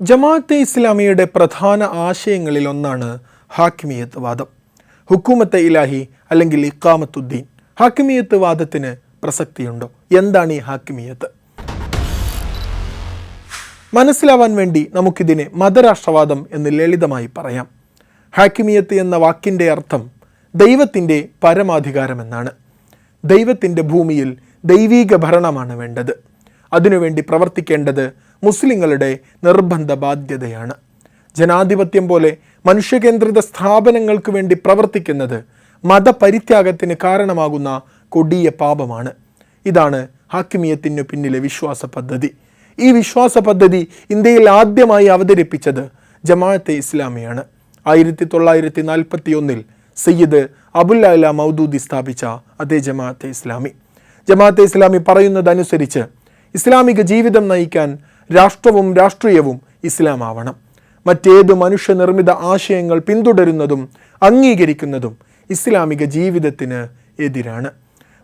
ജമാഅത്തെ ഇസ്ലാമിയുടെ പ്രധാന ആശയങ്ങളിൽ ഒന്നാണ് ഹാക്കിമിയത്ത് വാദം ഹുക്കൂമത്തെ ഇലാഹി അല്ലെങ്കിൽ ഇക്കാമത്തുദ്ദീൻ ഹാക്കിമിയത്ത് വാദത്തിന് പ്രസക്തിയുണ്ടോ? എന്താണ് ഈ ഹാക്കിമിയത്ത്? മനസ്സിലാവാൻ വേണ്ടി നമുക്കിതിനെ മതരാഷ്ട്രവാദം എന്ന് ലളിതമായി പറയാം. ഹാക്കിമിയത്ത് എന്ന വാക്കിന്റെ അർത്ഥം ദൈവത്തിന്റെ പരമാധികാരമെന്നാണ്. ദൈവത്തിന്റെ ഭൂമിയിൽ ദൈവീക ഭരണമാണ് വേണ്ടത്. അതിനുവേണ്ടി പ്രവർത്തിക്കേണ്ടത് മുസ്ലിങ്ങളുടെ നിർബന്ധ ബാധ്യതയാണ് ജനാധിപത്യം പോലെ മനുഷ്യകേന്ദ്രിത സ്ഥാപനങ്ങൾക്ക് വേണ്ടി പ്രവർത്തിക്കുന്നത് മതപരിത്യാഗത്തിന് കാരണമാകുന്ന കൊടിയ പാപമാണ്. ഇതാണ് ഹാക്കിമിയത്തിനു പിന്നിലെ വിശ്വാസ പദ്ധതി. ഈ വിശ്വാസ പദ്ധതി ഇന്ത്യയിൽ ആദ്യമായി അവതരിപ്പിച്ചത് ജമാഅത്തെ ഇസ്ലാമിയാണ്. ആയിരത്തി തൊള്ളായിരത്തി നാൽപ്പത്തി ഒന്നിൽ സയ്യിദ് അബുല്ല മൗദൂദി സ്ഥാപിച്ച അതേ ജമാഅത്തെ ഇസ്ലാമി. ജമാഅത്തെ ഇസ്ലാമി പറയുന്നതനുസരിച്ച് ഇസ്ലാമിക ജീവിതം നയിക്കാൻ രാഷ്ട്രവും രാഷ്ട്രീയവും ഇസ്ലാമാവണം. മറ്റേത് മനുഷ്യനിർമ്മിത ആശയങ്ങൾ പിന്തുടരുന്നതും അംഗീകരിക്കുന്നതും ഇസ്ലാമിക ജീവിതത്തിന് എതിരാണ്.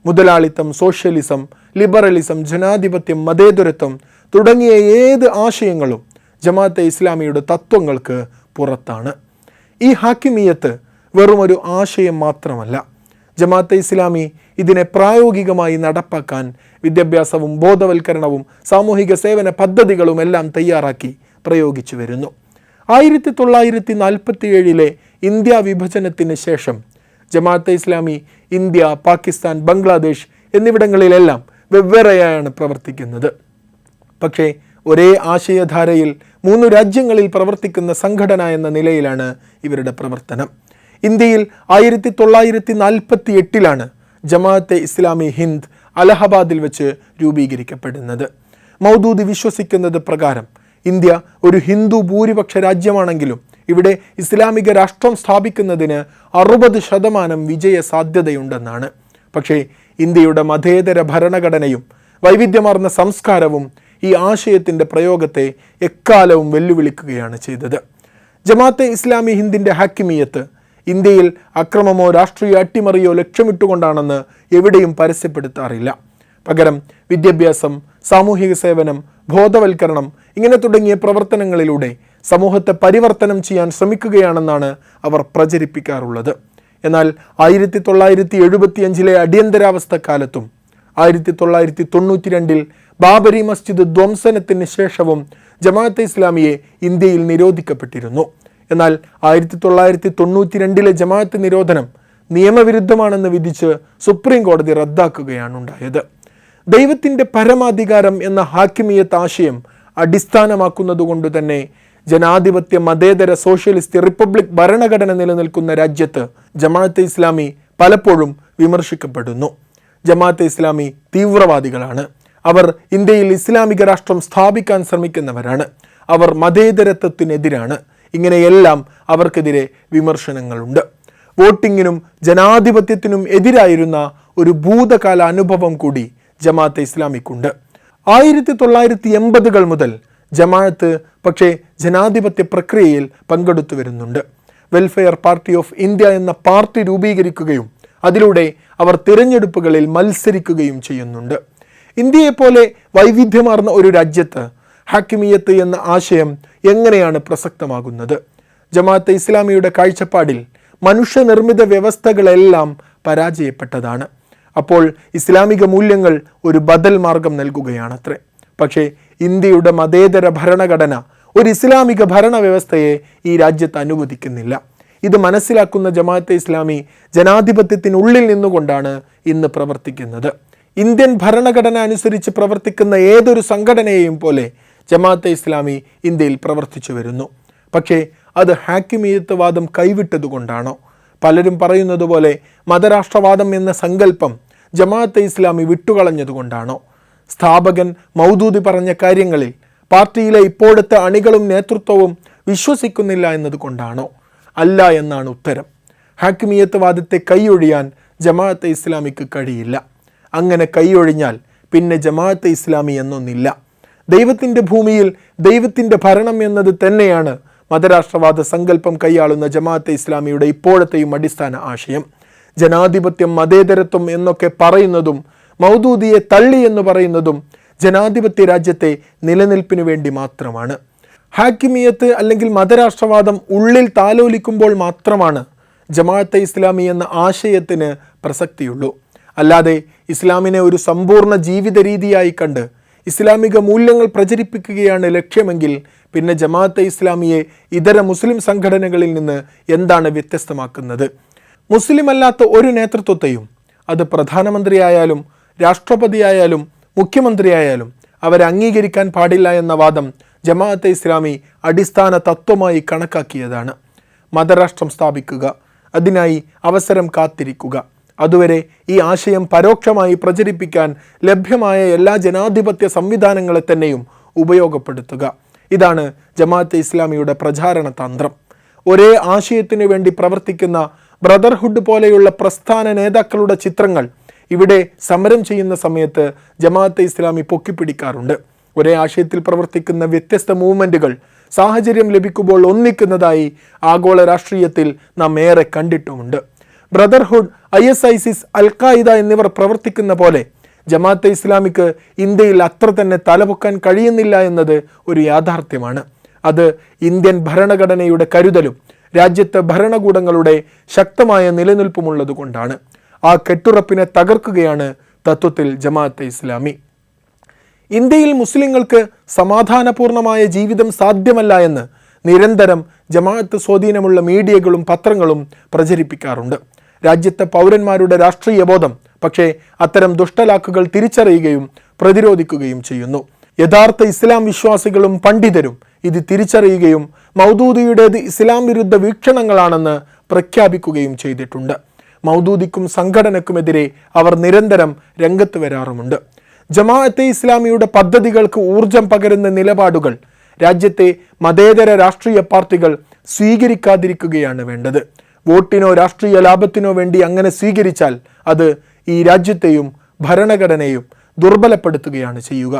മുതലാളിത്തം സോഷ്യലിസം ലിബറലിസം ജനാധിപത്യം മതേതരത്വം തുടങ്ങിയ ഏത് ആശയങ്ങളും ജമാഅത്തെ ഇസ്ലാമിയുടെ തത്വങ്ങൾക്ക് പുറത്താണ്. ഈ ഹാക്കിമീയത്ത് വെറുമൊരു ആശയം മാത്രമല്ല ജമാഅത്തെ ഇസ്ലാമി ഇതിനെ പ്രായോഗികമായി നടപ്പാക്കാൻ വിദ്യാഭ്യാസവും ബോധവൽക്കരണവും സാമൂഹിക സേവന പദ്ധതികളും എല്ലാം തയ്യാറാക്കി പ്രയോഗിച്ചു വരുന്നു. ആയിരത്തി തൊള്ളായിരത്തി നാൽപ്പത്തി ഏഴിലെ ഇന്ത്യ വിഭജനത്തിന് ശേഷം ജമാഅത്തെ ഇസ്ലാമി ഇന്ത്യ പാകിസ്ഥാൻ ബംഗ്ലാദേശ് എന്നിവിടങ്ങളിലെല്ലാം വെവ്വേറെയാണ് പ്രവർത്തിക്കുന്നത്. പക്ഷേ ഒരേ ആശയധാരയിൽ മൂന്ന് രാജ്യങ്ങളിൽ പ്രവർത്തിക്കുന്ന സംഘടന എന്ന നിലയിലാണ് ഇവരുടെ പ്രവർത്തനം. ഇന്ത്യയിൽ ആയിരത്തി തൊള്ളായിരത്തി നാൽപ്പത്തി എട്ടിലാണ് ജമാഅത്തെ ഇസ്ലാമി ഹിന്ദ് അലഹബാദിൽ വെച്ച് രൂപീകരിക്കപ്പെടുന്നത്. മൗദൂദി വിശ്വസിക്കുന്നത് പ്രകാരം ഇന്ത്യ ഒരു ഹിന്ദു ഭൂരിപക്ഷ രാജ്യമാണെങ്കിലും ഇവിടെ ഇസ്ലാമിക രാഷ്ട്രം സ്ഥാപിക്കുന്നതിന് അറുപത് ശതമാനം വിജയ സാധ്യതയുണ്ടെന്നാണ്. പക്ഷേ ഇന്ത്യയുടെ മതേതര ഭരണഘടനയും വൈവിധ്യമാർന്ന സംസ്കാരവും ഈ ആശയത്തിന്റെ പ്രയോഗത്തെ എക്കാലവും വെല്ലുവിളിക്കുകയാണ് ചെയ്തത്. ജമാഅത്തെ ഇസ്ലാമി ഹിന്ദിന്റെ ഹാക്കിമീയത്ത് ഇന്ത്യയിൽ അക്രമമോ രാഷ്ട്രീയ അട്ടിമറിയോ ലക്ഷ്യമിട്ടുകൊണ്ടാണെന്ന് എവിടെയും പരസ്യപ്പെടുത്താറില്ല. പകരം വിദ്യാഭ്യാസം സാമൂഹിക സേവനം ബോധവൽക്കരണം ഇങ്ങനെ തുടങ്ങിയ പ്രവർത്തനങ്ങളിലൂടെ സമൂഹത്തെ പരിവർത്തനം ചെയ്യാൻ ശ്രമിക്കുകയാണെന്നാണ് അവർ പ്രചരിപ്പിക്കാറുള്ളത്. എന്നാൽ ആയിരത്തി തൊള്ളായിരത്തി എഴുപത്തിയഞ്ചിലെ അടിയന്തരാവസ്ഥ കാലത്തും ആയിരത്തി തൊള്ളായിരത്തി തൊണ്ണൂറ്റി രണ്ടിൽ ബാബരി മസ്ജിദ് ധ്വംസനത്തിന് ശേഷവും ജമാഅത്തെ ഇസ്ലാമിയെ ഇന്ത്യയിൽ നിരോധിക്കപ്പെട്ടിരുന്നു. എന്നാൽ ആയിരത്തി തൊള്ളായിരത്തി തൊണ്ണൂറ്റി രണ്ടിലെ ജമാഅത്ത് നിരോധനം നിയമവിരുദ്ധമാണെന്ന് വിധിച്ച് സുപ്രീം കോടതി റദ്ദാക്കുകയാണ് ഉണ്ടായത്. ദൈവത്തിന്റെ പരമാധികാരം എന്ന ഹാക്കിമിയത്ത് ആശയം അടിസ്ഥാനമാക്കുന്നതുകൊണ്ട് തന്നെ ജനാധിപത്യ മതേതര സോഷ്യലിസ്റ്റ് റിപ്പബ്ലിക് ഭരണഘടന നിലനിൽക്കുന്ന രാജ്യത്ത് ജമാഅത്തെ ഇസ്ലാമി പലപ്പോഴും വിമർശിക്കപ്പെടുന്നു. ജമാഅത്തെ ഇസ്ലാമി തീവ്രവാദികളാണ്. അവർ ഇന്ത്യയിൽ ഇസ്ലാമിക രാഷ്ട്രം സ്ഥാപിക്കാൻ ശ്രമിക്കുന്നവരാണ്. അവർ മതേതരത്വത്തിനെതിരാണ്. ഇങ്ങനെയെല്ലാം അവർക്കെതിരെ വിമർശനങ്ങളുണ്ട്. വോട്ടിങ്ങിനും ജനാധിപത്യത്തിനും എതിരായിരുന്ന ഒരു ഭൂതകാല അനുഭവം കൂടി ജമാഅത്തെ ഇസ്ലാമിക്കുണ്ട്. ആയിരത്തി തൊള്ളായിരത്തി എൺപതുകൾ മുതൽ ജമാഅത്ത് പക്ഷേ ജനാധിപത്യ പ്രക്രിയയിൽ പങ്കെടുത്തു വരുന്നുണ്ട്. വെൽഫെയർ പാർട്ടി ഓഫ് ഇന്ത്യ എന്ന പാർട്ടി രൂപീകരിക്കുകയും അതിലൂടെ അവർ തിരഞ്ഞെടുപ്പുകളിൽ മത്സരിക്കുകയും ചെയ്യുന്നുണ്ട്. ഇന്ത്യയെപ്പോലെ വൈവിധ്യമാർന്ന ഒരു രാജ്യത്ത് ഹാക്കിമിയത്ത് എന്ന ആശയം എങ്ങനെയാണ് പ്രസക്തമാകുന്നത്? ജമാഅത്ത് ഇസ്ലാമിയുടെ കാഴ്ചപ്പാടിൽ മനുഷ്യനിർമ്മിത വ്യവസ്ഥകളെല്ലാം പരാജയപ്പെട്ടതാണ്. അപ്പോൾ ഇസ്ലാമിക മൂല്യങ്ങൾ ഒരു ബദൽ മാർഗം നൽകുകയാണത്രേ. പക്ഷേ ഇന്ത്യയുടെ മതേതര ഭരണഘടന ഒരു ഇസ്ലാമിക ഭരണവ്യവസ്ഥയെ ഈ രാജ്യത്ത് അനുവദിക്കുന്നില്ല. ഇത് മനസ്സിലാക്കുന്ന ജമാഅത്തെ ഇസ്ലാമി ജനാധിപത്യത്തിനുള്ളിൽ നിന്നുകൊണ്ടാണ് ഇന്ന് പ്രവർത്തിക്കുന്നത്. ഇന്ത്യൻ ഭരണഘടന അനുസരിച്ച് പ്രവർത്തിക്കുന്ന ഏതൊരു സംഘടനയെയും പോലെ ജമാഅത്തെ ഇസ്ലാമി ഇന്ത്യയിൽ പ്രവർത്തിച്ചു വരുന്നു. പക്ഷേ അത് ഹാക്കിമീയത്വവാദം കൈവിട്ടതുകൊണ്ടാണോ? പലരും പറയുന്നത് പോലെ മതരാഷ്ട്രവാദം എന്ന സങ്കല്പം ജമാഅത്തെ ഇസ്ലാമി വിട്ടുകളഞ്ഞതുകൊണ്ടാണോ? സ്ഥാപകൻ മൗദൂദി പറഞ്ഞ കാര്യങ്ങളിൽ പാർട്ടിയിലെ ഇപ്പോഴത്തെ അണികളും നേതൃത്വവും വിശ്വസിക്കുന്നില്ല എന്നതുകൊണ്ടാണോ? അല്ല എന്നാണ് ഉത്തരം. ഹാക്കിമീയത്വവാദത്തെ കൈയൊഴിയാൻ ജമാഅത്തെ ഇസ്ലാമിക്ക് കഴിയില്ല. അങ്ങനെ കൈയൊഴിഞ്ഞാൽ പിന്നെ ജമാഅത്തെ ഇസ്ലാമി എന്നൊന്നില്ല. ദൈവത്തിന്റെ ഭൂമിയിൽ ദൈവത്തിന്റെ ഭരണം എന്നത് തന്നെയാണ് മതരാഷ്ട്രവാദ സങ്കല്പം കൈയാളുന്ന ജമാഅത്തെ ഇസ്ലാമിയുടെ ഇപ്പോഴത്തെയും അടിസ്ഥാന ആശയം. ജനാധിപത്യം മതേതരത്വം എന്നൊക്കെ പറയുന്നതും മൗദൂദിയെ തള്ളി എന്ന് പറയുന്നതും ജനാധിപത്യ രാജ്യത്തെ നിലനിൽപ്പിനു വേണ്ടി മാത്രമാണ്. ഹാക്കിമിയത്ത് അല്ലെങ്കിൽ മതരാഷ്ട്രവാദം ഉള്ളിൽ താലോലിക്കുമ്പോൾ മാത്രമാണ് ജമാഅത്തെ ഇസ്ലാമി എന്ന ആശയത്തിന് പ്രസക്തിയുള്ളൂ. അല്ലാതെ ഇസ്ലാമിനെ ഒരു സമ്പൂർണ ജീവിത രീതിയായി കണ്ട് ഇസ്ലാമിക മൂല്യങ്ങൾ പ്രചരിപ്പിക്കുകയാണ് ലക്ഷ്യമെങ്കിൽ പിന്നെ ജമാഅത്തെ ഇസ്ലാമിയെ ഇതര മുസ്ലിം സംഘടനകളിൽ നിന്ന് എന്താണ് വ്യത്യസ്തമാക്കുന്നത്? മുസ്ലിം അല്ലാത്ത ഒരു നേതൃത്വത്തെയും അത് പ്രധാനമന്ത്രിയായാലും രാഷ്ട്രപതിയായാലും മുഖ്യമന്ത്രിയായാലും അവരെ അംഗീകരിക്കാൻ പാടില്ല എന്ന വാദം ജമാഅത്തെ ഇസ്ലാമി അടിസ്ഥാന തത്വമായി കണക്കാക്കിയതാണ്. മതരാഷ്ട്രം സ്ഥാപിക്കുക അതിനായി അവസരം കാത്തിരിക്കുക. അതുവരെ ഈ ആശയം പരോക്ഷമായി പ്രചരിപ്പിക്കാൻ ലഭ്യമായ എല്ലാ ജനാധിപത്യ സംവിധാനങ്ങളെ തന്നെയും ഉപയോഗപ്പെടുത്തുക. ഇതാണ് ജമാഅത്തെ ഇസ്ലാമിയുടെ പ്രചാരണ തന്ത്രം. ഒരേ ആശയത്തിനു വേണ്ടി പ്രവർത്തിക്കുന്ന ബ്രദർഹുഡ് പോലെയുള്ള പ്രസ്ഥാന നേതാക്കളുടെ ചിത്രങ്ങൾ ഇവിടെ സമരം ചെയ്യുന്ന സമയത്ത് ജമാഅത്തെ ഇസ്ലാമി പൊക്കിപ്പിടിക്കാറുണ്ട്. ഒരേ ആശയത്തിൽ പ്രവർത്തിക്കുന്ന വ്യത്യസ്ത മൂവ്മെന്റുകൾ സാഹചര്യം ലഭിക്കുമ്പോൾ ഒന്നിക്കുന്നതായി ആഗോള രാഷ്ട്രീയത്തിൽ നാം ഏറെ കണ്ടിട്ടുമുണ്ട്. ബ്രദർഹുഡ് ഐ എസ് ഐസിസ് അൽ എന്നിവർ പ്രവർത്തിക്കുന്ന പോലെ ജമാഅത്തെ ഇസ്ലാമിക്ക് ഇന്ത്യയിൽ അത്ര തന്നെ തലപൊക്കാൻ കഴിയുന്നില്ല എന്നത് ഒരു യാഥാർത്ഥ്യമാണ്. അത് ഇന്ത്യൻ ഭരണഘടനയുടെ കരുതലും രാജ്യത്തെ ഭരണകൂടങ്ങളുടെ ശക്തമായ നിലനിൽപ്പുമുള്ളതുകൊണ്ടാണ്. ആ കെട്ടുറപ്പിനെ തകർക്കുകയാണ് തത്വത്തിൽ ജമാഅത്തെ ഇസ്ലാമി. ഇന്ത്യയിൽ മുസ്ലിങ്ങൾക്ക് സമാധാനപൂർണമായ ജീവിതം സാധ്യമല്ല എന്ന് നിരന്തരം ജമാഅത്ത് സ്വാധീനമുള്ള മീഡിയകളും പത്രങ്ങളും പ്രചരിപ്പിക്കാറുണ്ട്. രാജ്യത്തെ പൗരന്മാരുടെ രാഷ്ട്രീയ ബോധം പക്ഷേ അത്തരം ദുഷ്ടലാക്കുകൾ തിരിച്ചറിയുകയും പ്രതിരോധിക്കുകയും ചെയ്യുന്നു. യഥാർത്ഥ ഇസ്ലാം വിശ്വാസികളും പണ്ഡിതരും ഇത് തിരിച്ചറിയുകയും മൗദൂദിയുടേത് ഇസ്ലാം വിരുദ്ധ വീക്ഷണങ്ങളാണെന്ന് പ്രഖ്യാപിക്കുകയും ചെയ്തിട്ടുണ്ട്. മൗദൂദിക്കും സംഘടനക്കുമെതിരെ അവർ നിരന്തരം രംഗത്ത് വരാറുമുണ്ട്. ജമാഅത്തെ ഇസ്ലാമിയുടെ പദ്ധതികൾക്ക് ഊർജം പകരുന്ന നിലപാടുകൾ രാജ്യത്തെ മതേതര രാഷ്ട്രീയ പാർട്ടികൾ സ്വീകരിക്കാതിരിക്കുകയാണ് വേണ്ടത്. വോട്ടിനോ രാഷ്ട്രീയ ലാഭത്തിനോ വേണ്ടി അങ്ങനെ സ്വീകരിച്ചാൽ അത് ഈ രാജ്യത്തെയും ഭരണഘടനയും ദുർബലപ്പെടുത്തുകയാണ് ചെയ്യുക.